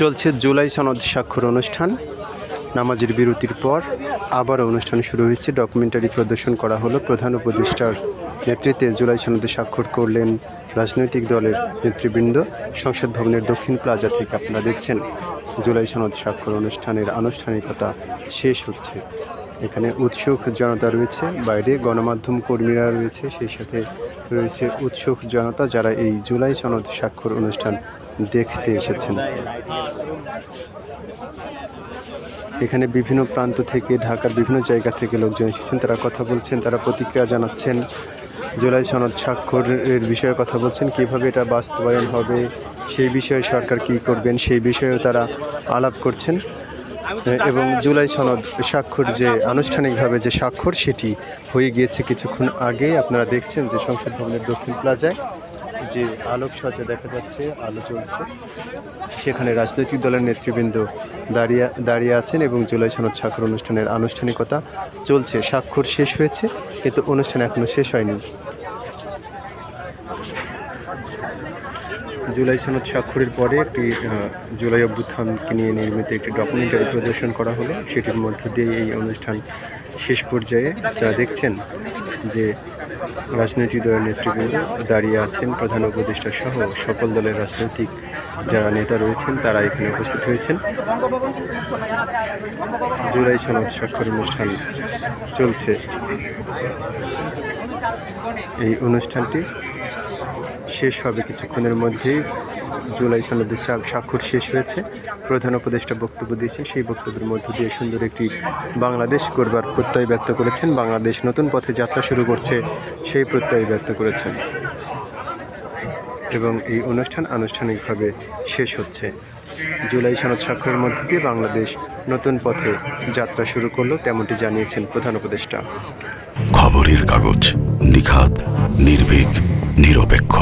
চলছে জুলাই সনদ স্বাক্ষর অনুষ্ঠান। নামাজের বিরতির পর আবার অনুষ্ঠান শুরু হয়েছে। ডকুমেন্টারি প্রদর্শন করা হলো। প্রধান উপদেষ্টার নেতৃত্বে জুলাই সনদে স্বাক্ষর করলেন রাজনৈতিক দলের নেতৃবৃন্দ। সংসদ ভবনের দক্ষিণ প্লাজা থেকে আপনারা দেখছেন, জুলাই সনদ স্বাক্ষর অনুষ্ঠানের আনুষ্ঠানিকতা শেষ হচ্ছে। এখানে উৎসুক জনতা রয়েছে, বাইরে গণমাধ্যম কর্মীরা রয়েছে, সেই সাথে রয়েছে উৎসুক জনতা যারা এই জুলাই সনদ স্বাক্ষর অনুষ্ঠান দেখতে এসেছেন। এখানে বিভিন্ন প্রান্ত থেকে, ঢাকার বিভিন্ন জায়গা থেকে লোকজন এসেছেন, তারা কথা বলছেন, তারা প্রতিক্রিয়া জানাচ্ছেন। জুলাই সনদ স্বাক্ষরের বিষয়ে কথা বলছেন, কীভাবে এটা বাস্তবায়ন হবে, সেই বিষয়ে সরকার কী করবেন, সেই বিষয়েও তারা আলাপ করছেন। এবং জুলাই সনদ স্বাক্ষর যে আনুষ্ঠানিকভাবে যে স্বাক্ষর, সেটি হয়ে গিয়েছে কিছুক্ষণ আগে। আপনারা দেখছেন যে সংসদ ভবনের দক্ষিণ প্লাজায় যে আলোকসজ্জা দেখা যাচ্ছে, আলো চলছে সেখানে রাজনৈতিক দলের নেতৃবৃন্দ দাঁড়িয়ে দাঁড়িয়ে আছেন এবং জুলাই সনদ স্বাক্ষর অনুষ্ঠানের আনুষ্ঠানিকতা চলছে। স্বাক্ষর শেষ হয়েছে, কিন্তু অনুষ্ঠান এখনও শেষ হয়নি। জুলাই সনদ স্বাক্ষরের পরে একটি জুলাই অভ্যুত্থানকে নিয়ে নির্মিত একটি ডকুমেন্টারি প্রদর্শন করা হলো। সেটির মধ্য দিয়ে এই অনুষ্ঠান শেষ পর্যায়ে দেখছেন যে রাজনৈতিক দলের নেতৃবৃন্দ দাঁড়িয়ে আছেন, প্রধান উপদেষ্টা সহ সকল দলের রাজনৈতিক যারা নেতা রয়েছেন, তারা এখানে উপস্থিত হয়েছেন। জুলাই সনদ স্বাক্ষর অনুষ্ঠান চলছে। এই অনুষ্ঠানটি শেষ হবে কিছুক্ষণের মধ্যেই জুলাই সনদের স্বাক্ষর শেষ হয়েছে। প্রধান উপদেষ্টা বক্তব্য দিয়েছেন। সেই বক্তব্যের মধ্য দিয়ে সুন্দর একটি বাংলাদেশ করবার প্রত্যয় ব্যক্ত করেছেন। বাংলাদেশ নতুন পথে যাত্রা শুরু করছে, সেই প্রত্যয় ব্যক্ত করেছেন। এবং এই অনুষ্ঠান আনুষ্ঠানিকভাবে শেষ হচ্ছে। জুলাই সনদ স্বাক্ষরের মধ্য দিয়ে বাংলাদেশ নতুন পথে যাত্রা শুরু করল, তেমনটি জানিয়েছেন প্রধান উপদেষ্টা। খবরের কাগজ নিখাত, নির্ভীক। নিরপেক্ষ।